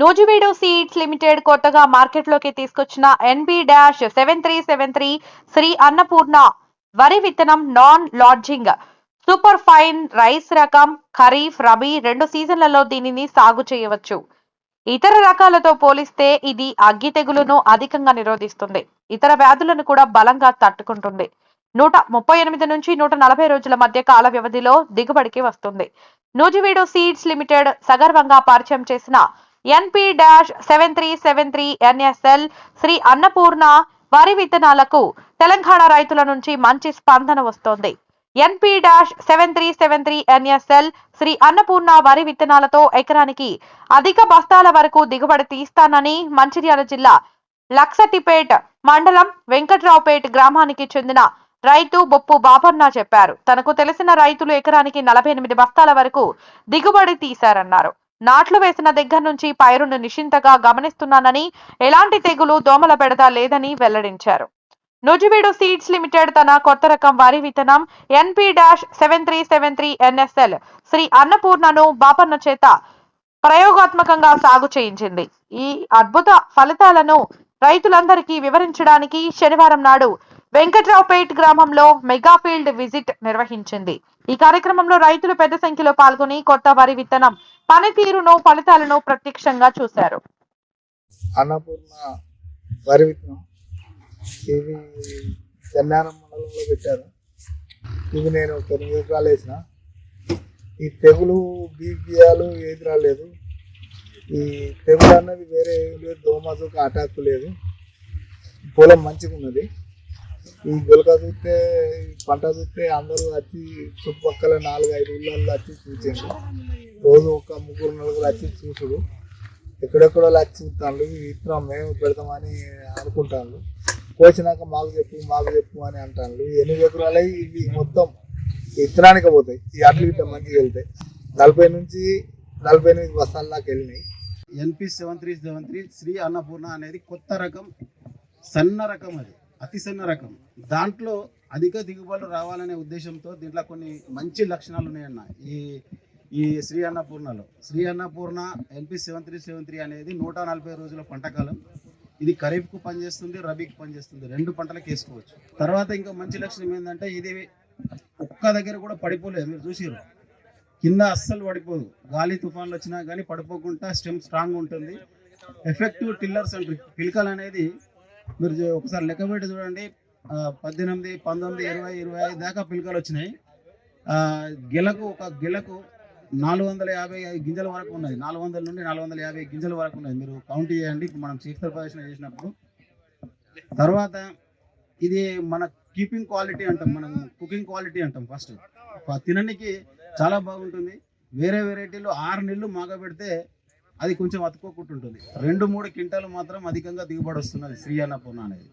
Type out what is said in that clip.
Nuzvid seeds limited కొత్తగా మార్కెట్లోకి తీసుకొచ్చిన NB dash seven three seven three Sri Annapurna వరి విత్తనం non lodging. Super fine rice రకం ఖరీఫ్ రబీ రెండు సీజన్లలో దీనిని సాగు చేయవచ్చు. ఇతర రకాలతో పోలిస్తే ఇది అగ్గి తెగులును అధికంగా నిరోధిస్తుంది. ఇతర వ్యాధులను కూడా బలంగా తట్టుకుంటుంది. నూట ముప్పై ఎనిమిది నుంచి నూట నలభై రోజుల మధ్య కాల వ్యవధిలో దిగుబడికి వస్తుంది. నూజివీడు సీడ్స్ లిమిటెడ్ సగర్వంగా పరిచయం చేసిన NP dash seven three seven three NSL Sri Annapurna వరి విత్తనాలకు తెలంగాణ రైతుల నుంచి మంచి స్పందన వస్తోంది. NP dash seven three seven three NSL Sri Annapurna వరి విత్తనాలతో ఎకరానికి అధిక బస్తాల వరకు దిగుబడి తీస్తానని మంచిర్యాల జిల్లా లక్సటిపేట్ మండలం వెంకట్రావుపేట్ గ్రామానికి చెందిన రైతు బొప్పు బాపన్న చెప్పారు. తనకు తెలిసిన రైతులు ఎకరానికి నలభై ఎనిమిది బస్తాల వరకు దిగుబడి తీశారన్నారు. నాట్లు వేసిన దగ్గర నుంచి పైరును నిశ్చింతగా గమనిస్తున్నానని ఎలాంటి తెగులు దోమల పెడతా లేదని వెల్లడించారు. నుజువీడు సీడ్స్ లిమిటెడ్ తన కొత్త రకం వరి విత్తనం NP dash seven three seven three NSL Sri అన్నపూర్ణను Bapanna చేత ప్రయోగాత్మకంగా సాగు చేయించింది. ఈ అద్భుత ఫలితాలను రైతులందరికీ వివరించడానికి శనివారం నాడు వెంకట్రావుపేట్ గ్రామంలో మెగా ఫీల్డ్ విజిట్ నిర్వహించింది. ఈ కార్యక్రమంలో రైతులు పెద్ద సంఖ్యలో పాల్గొని కొత్త వరి విత్తనం పనితీరును ఫలితాలను ప్రత్యక్షంగా చూశారు. అన్నపూర్ణ వరి విత్తనం ఇది జన్నారం మండలంలో పెట్టారు. ఇది నేను తొమ్మిది ఎకరాలు వేసిన. ఈ తెగులు బీబియాలు ఏది రాలేదు. ఈ తెగులు అన్నది వేరే ఏం లేదు. దోమకు అటాక్ లేదు. పొలం మంచిగా ఉన్నది ఈ గులక చూస్తే పంట చూస్తే అందరూ వచ్చి చుట్టుపక్కల నాలుగు ఐదు ఊళ్ళల్లో వచ్చి చూసిండ్రు. రోజు ఒక ముగ్గురు నలుగురు వచ్చి చూసుడు. ఎక్కడెక్కడో వచ్చి చూస్తాను ఈ విత్తనం మేము పెడతామని అనుకుంటాను కోసినాక మాకు చెప్పు మాకు చెప్పు అని అంటాను ఎనిమిది ఎకరాలు ఇవి మొత్తం విత్తనానికి పోతాయి. ఈ అట్లు గిట్ట మంచిగా వెళ్తాయి. నలభై నుంచి నలభై ఎనిమిది బస్తాల దాకా వెళ్ళినాయి. NP seven three seven three Sri Annapurna అనేది కొత్త రకం సన్న రకం అది. అతి సన్న రకం. దాంట్లో అధిక దిగుబడులు రావాలనే ఉద్దేశంతో దీంట్లో కొన్ని మంచి లక్షణాలు ఉన్నాయన్న. ఈ ఈ Shri అన్నపూర్ణలో. Sri Annapurna NP seven three seven three అనేది నూట నలభై రోజుల పంటకాలం ఇది ఖరీఫ్కు పనిచేస్తుంది రబీకి పనిచేస్తుంది. రెండు పంటలకు వేసుకోవచ్చు. తర్వాత ఇంకా మంచి లక్షణం ఏంటంటే ఇది ఒక్క దగ్గర కూడా పడిపోలేదు. మీరు చూసిర్రు. కింద అస్సలు పడిపోదు. గాలి తుఫాన్లు వచ్చినా కానీ పడిపోకుండా స్టెమ్ స్ట్రాంగ్ ఉంటుంది. ఎఫెక్టివ్ టిల్లర్స్ అంటారు. పిలకలు అనేది మీరు ఒకసారి లెక్క పెట్టి చూడండి. పద్దెనిమిది పంతొమ్మిది ఇరవై ఇరవై ఐదు దాకా పిలకలు వచ్చినాయి. గెలకు గిలకు ఒక గిలకు నాలుగు వందల యాభై గింజల వరకు ఉన్నది. నాలుగు వందల నుండి నాలుగు వందల యాభై గింజల వరకు ఉన్నది. మీరు కౌంట్ చేయండి. మనం శీతల ప్రదర్శన చేసినప్పుడు. తర్వాత ఇది మన కీపింగ్ క్వాలిటీ అంటాం. మనం కుకింగ్ క్వాలిటీ అంటాం ఫస్ట్. తినడానికి చాలా బాగుంటుంది. వేరే వెరైటీలు ఆరు నెలలు మాగబెడితే అది కొంచెం అతుక్కోకుంటుంటుంది. రెండు మూడు క్వింటాలు మాత్రం అధికంగా దిగుబడి వస్తున్నది శ్రీ అన్నపూర్ణ అనేది.